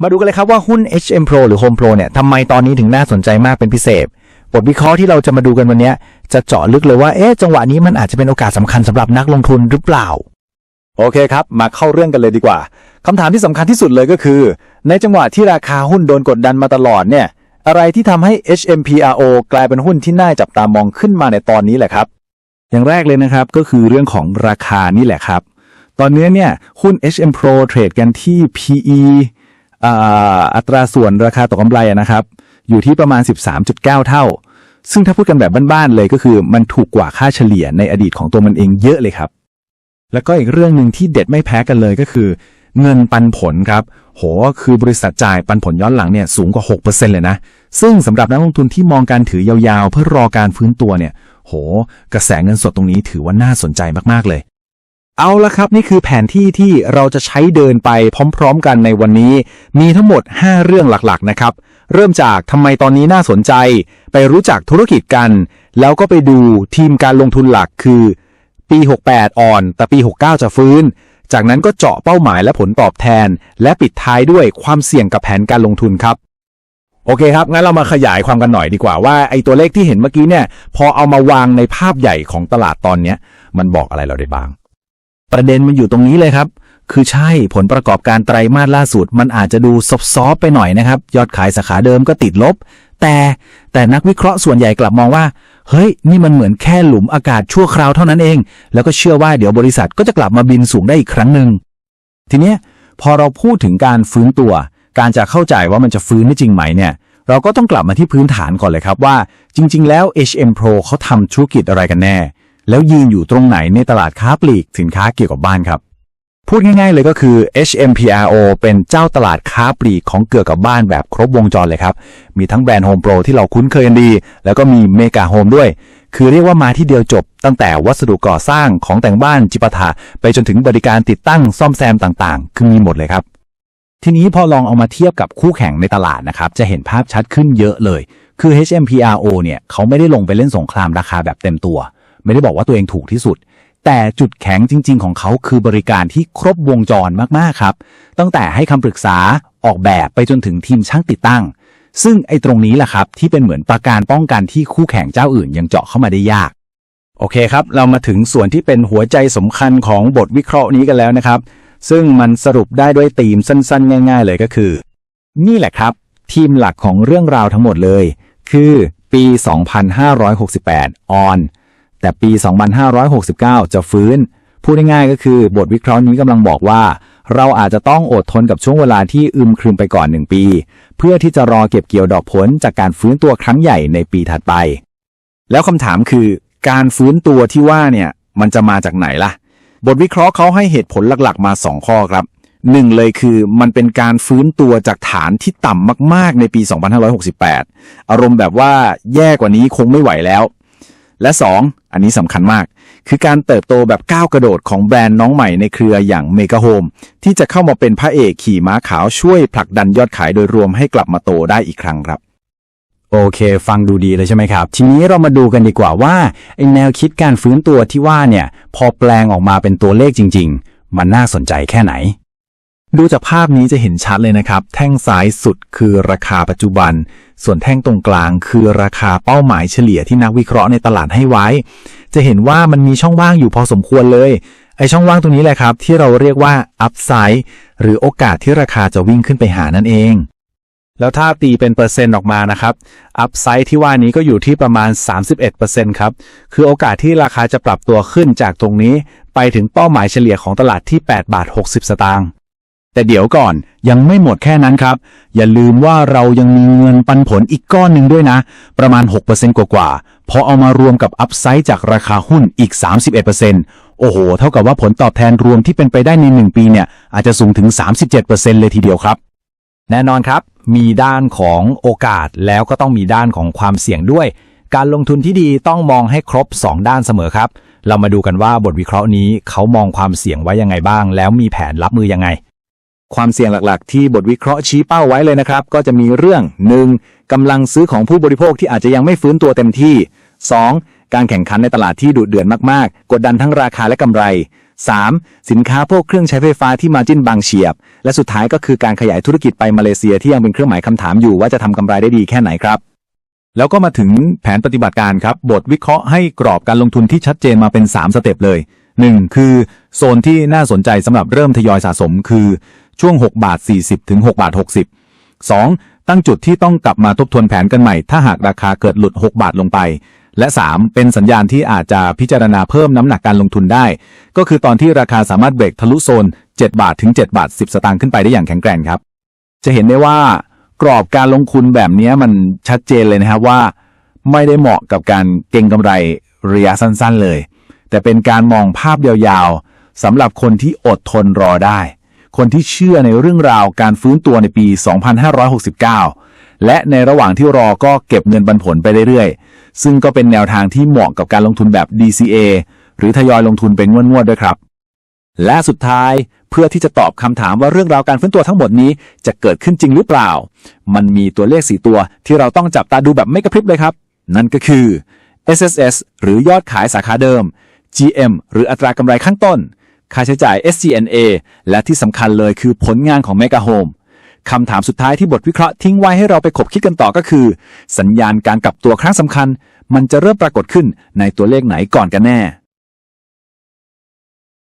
มาดูกันเลยครับว่าหุ้น HM Pro หรือ Home Pro เนี่ยทำไมตอนนี้ถึงน่าสนใจมากเป็นพิเศษ บทวิเคราะห์ที่เราจะมาดูกันวันนี้จะเจาะลึกเลยว่า เอ๊ะ จังหวะนี้มันอาจจะเป็นโอกาสสำคัญสำหรับนักลงทุนหรือเปล่า โอเคครับ มาเข้าเรื่องกันเลยดีกว่าคำถามที่สำคัญที่สุดเลยก็คือ ในจังหวะที่ราคาหุ้นโดนกดดันมาตลอดเนี่ย อะไรที่ทำให้ HMPRO กลายเป็นหุ้นที่น่าจับตามองขึ้นมาในตอนนี้แหละครับ อย่างแรกเลยนะครับก็คือเรื่องของราคานี่แหละครับ ตอนนี้เนี่ยหุ้น HM Pro เทรดกันที่ PE อ่าอัตราส่วนราคาต่อกำไรนะครับ อยู่ที่ประมาณ 13.9 เท่า ซึ่งถ้าพูดกันแบบบ้านๆเลยก็คือมันถูกกว่าค่าเฉลี่ยในอดีตของตัวมันเองเยอะเลยครับ แล้วก็อีกเรื่องหนึ่งที่เด็ดไม่แพ้กันเลยก็คือ เงินปันผลครับ โห คือบริษัทจ่ายปันผลย้อนหลังเนี่ยสูงกว่า 6%เลยนะ ซึ่งสำหรับนักลงทุนที่มองการถือยาวๆ เพื่อรอการฟื้นตัวเนี่ย โห กระแสเงินสดตรงนี้ถือว่าน่าสนใจมากๆเลย เอาละครับนี่คือแผนที่ที่เราจะใช้เดินไปพร้อมๆกันในวันนี้ มีทั้งหมด 5 เรื่องหลักๆนะครับ เริ่มจากทำไมตอนนี้น่าสนใจ ไปรู้จักธุรกิจกัน แล้วก็ไปดูทีมการลงทุนหลักคือ ปี 68 อ่อน แต่ปี 69 จะฟื้น จากนั้นก็เจาะเป้าหมายและผลตอบแทน และปิดท้ายด้วยความเสี่ยงกับแผนการลงทุนครับโอเคครับ งั้นเรามาขยายความกันหน่อยดีกว่าว่าไอ้ตัวเลขที่เห็นเมื่อกี้เนี่ย พอเอามาวางในภาพใหญ่ของตลาดตอนนี้มันบอกอะไรเราได้บ้าง ประเด็นมันอยู่ตรงนี้เลยครับ คือใช่ผลประกอบการไตรมาสล่าสุด มันอาจจะดูซอฟๆไปหน่อยนะครับ ยอดขายสาขาเดิมก็ติดลบ แต่แต่นักวิเคราะห์ส่วนใหญ่กลับมองว่า เฮ้ย นี่มันเหมือนแค่หลุมอากาศชั่วคราวเท่านั้นเอง แล้วก็เชื่อว่าเดี๋ยวบริษัทก็จะกลับมาบินสูงได้อีกครั้งหนึ่งทีเนี้ยพอเราพูดถึงการฟื้นตัว การจะเข้าใจว่ามันจะฟื้นได้จริงไหมเนี่ยเราก็ต้องกลับมาที่พื้นฐานก่อนเลยครับว่า จริง ๆ แล้ว HM Pro เขาทำธุรกิจอะไรกันแน่ แล้วยืนอยู่ตรงไหนในตลาดค้าปลีกสินค้าเกี่ยวกับบ้านครับ พูดง่ายๆเลยก็คือ HMPRO เป็นเจ้าตลาดค้าปลีกของเกี่ยวกับบ้านแบบครบวงจรเลยครับ มีทั้งแบรนด์ Home Pro ที่เราคุ้นเคยกันดี แล้วก็มีเมกาโฮมด้วย คือเรียกว่ามาที่เดียวจบ ตั้งแต่วัสดุก่อสร้างของแต่งบ้านจิปาถะไปจนถึงบริการติดตั้งซ่อมแซมต่างๆ คือมีหมดเลยครับทีนี้พอลองเอามาเทียบกับคู่แข่งในตลาดนะครับ จะเห็นภาพชัดขึ้นเยอะเลย คือ HMPRO เนี่ย เขาไม่ได้ลงไปเล่นสงครามราคาแบบเต็มตัว ไม่ได้บอกว่าตัวเองถูกที่สุด แต่จุดแข็งจริง ๆ ของเขาคือบริการที่ครบวงจรมากๆครับ ตั้งแต่ให้คำปรึกษาออกแบบไปจนถึงทีมช่างติดตั้ง ซึ่งไอ้ตรงนี้แหละครับ ที่เป็นเหมือนประการป้องกันที่คู่แข่งเจ้าอื่นยังเจาะเข้ามาได้ยาก โอเคครับ เรามาถึงส่วนที่เป็นหัวใจสำคัญของบทวิเคราะห์นี้กันแล้วนะครับ ซึ่งมันสรุปได้ด้วยธีมสั้น ๆ ง่าย ๆ เลยก็คือ นี่แหละครับ ทีมหลักของเรื่องราวทั้งหมดเลย คือปี 2568ออน แต่ปี 2569 จะฟื้น พูดง่ายๆก็คือบทวิเคราะห์นี้กำลังบอกว่า เราอาจจะต้องอดทนกับช่วงเวลาที่อึมครึมไปก่อน1ปี เพื่อที่จะรอเก็บเกี่ยวดอกผลจากการฟื้นตัวครั้งใหญ่ในปีถัดไป แล้วคำถามคือ การฟื้นตัวที่ว่าเนี่ยมันจะมาจากไหนล่ะ บทวิเคราะห์เขาให้เหตุผลหลักๆ มา 2 ข้อครับหนึ่งเลยคือมันเป็นการฟื้นตัวจากฐานที่ต่ำมาก ๆ ในปี 2568 อารมณ์แบบว่าแย่กว่านี้คงไม่ไหวแล้ว และ 2 อันนี้สำคัญมาก คือการเติบโตแบบก้าวกระโดดของแบรนด์น้องใหม่ในเครืออย่างเมก a โฮมที่จะเข้ามาเป็นพระเอกขี่ม้าขาวช่วยผลักดันยอดขายโดยรวมให้กลับมาโตได้อีกครั้งครับโอเค ฟังดูดีเลยใช่ไหมครับ ทีนี้เรามาดูกันดีกว่าว่าไอแนวคิดการฟื้นตัวที่ว่าเนี่ย พอแปลงออกมาเป็นตัวเลขจริง ๆ มันน่าสนใจแค่ไหน ดูจากภาพนี้จะเห็นชัดเลยนะครับ แท่งซ้ายสุดคือราคาปัจจุบัน ส่วนแท่งตรงกลางคือราคาเป้าหมายเฉลี่ยที่นักวิเคราะห์ในตลาดให้ไว้ จะเห็นว่ามันมีช่องว่างอยู่พอสมควรเลย ไอช่องว่างตรงนี้แหละครับ ที่เราเรียกว่า upside หรือโอกาสที่ราคาจะวิ่งขึ้นไปหานั่นเอง แล้วถ้าตีเป็นเปอร์เซ็นต์ออกมานะครับอัพไซด์ที่ว่านี้ก็อยู่ที่ประมาณ 31%ครับคือโอกาสที่ราคาจะปรับตัวขึ้นจากตรงนี้ ไปถึงเป้าหมายเฉลี่ยของตลาดที่ 8 บาท 60 สตางค์ แต่เดี๋ยวก่อนยังไม่หมดแค่นั้นครับ อย่าลืมว่าเรายังมีเงินปันผลอีกก้อนหนึ่งด้วยนะ ประมาณ 6%กว่าๆพอเอามารวมกับอัพไซด์จากราคาหุ้นอีก 31%โอ้โห เท่ากับว่าผลตอบแทนรวมที่เป็นไปได้ใน 1 ปีเนี่ย อาจจะสูงถึง 37%เลยทีเดียวครับ แน่นอนครับ มีด้านของโอกาสแล้วก็ต้องมีด้านของความเสี่ยงด้วย การลงทุนที่ดีต้องมองให้ครบ 2 ด้านเสมอครับ เรามาดูกันว่าบทวิเคราะห์นี้เขามองความเสี่ยงไว้ยังไงบ้าง แล้วมีแผนรับมือยังไง ความเสี่ยงหลักๆ ที่บทวิเคราะห์ชี้เป้าไว้เลยนะครับ ก็จะมีเรื่อง 1. กำลังซื้อของผู้บริโภคที่อาจจะยังไม่ฟื้นตัวเต็มที่ 2. การแข่งขันในตลาดที่ดุเดือดมากๆ กดดันทั้งราคาและกำไร 3. สินค้าพวกเครื่องใช้ไฟฟ้าที่มาจิ้นบางเฉียบ และสุดท้ายก็คือการขยายธุรกิจไปมาเลเซียที่ยังเป็นเครื่องหมายคำถามอยู่ว่าจะทำกำไรได้ดีแค่ไหนครับแล้วก็มาถึงแผนปฏิบัติการครับ บทวิเคราะห์ให้กรอบการลงทุนที่ชัดเจนมาเป็น 3 สเต็ปเลย 1. คือ โซนที่น่าสนใจสำหรับเริ่มทยอยสะสม คือ ช่วง 6 บาท 40 ถึง 6 บาท 60 2. ตั้งจุดที่ต้องกลับมาทบทวนแผนกันใหม่ ถ้าหากราคาเกิดหลุด 6 บาทลงไป และ 3. เป็นสัญญาณที่อาจจะพิจารณาเพิ่มน้ำหนักการลงทุนได้ ก็คือตอนที่ราคาสามารถเบรกทะลุโซน 7 บาทถึง 7 บาท 10 สตางค์ขึ้นไปได้อย่างแข็งแกร่งครับ จะเห็นได้ว่ากรอบการลงทุนแบบนี้มันชัดเจนเลยนะครับว่า ไม่ได้เหมาะกับการเก็งกำไรระยะสั้นๆเลย แต่เป็นการมองภาพยาวๆสำหรับคนที่อดทนรอได้ คนที่เชื่อในเรื่องราวการฟื้นตัวในปี 2569 และในระหว่างที่รอก็เก็บเงินปันผลไปเรื่อยๆ ซึ่งก็เป็นแนวทางที่เหมาะกับการลงทุนแบบ DCA หรือทยอยลงทุนเป็นงวดๆด้วยครับ และสุดท้ายเพื่อที่จะตอบคำถามว่าเรื่องราวการฟื้นตัวทั้งหมดนี้จะเกิดขึ้นจริงหรือเปล่า มันมีตัวเลข4ตัวที่เราต้องจับตาดูแบบไม่กระพริบเลยครับ นั่นก็คือ SSS หรือยอดขายสาขาเดิม GM หรืออัตรากำไรขั้นต้น ค่าใช้จ่าย SCNA และที่สำคัญเลยคือผลงานของ Mega Home คำถามสุดท้ายที่บทวิเคราะห์ทิ้งไว้ให้เราไปขบคิดกันต่อก็คือ สัญญาณการกลับตัวครั้งสำคัญ มันจะเริ่มปรากฏขึ้นในตัวเลขไหนก่อนกันแน่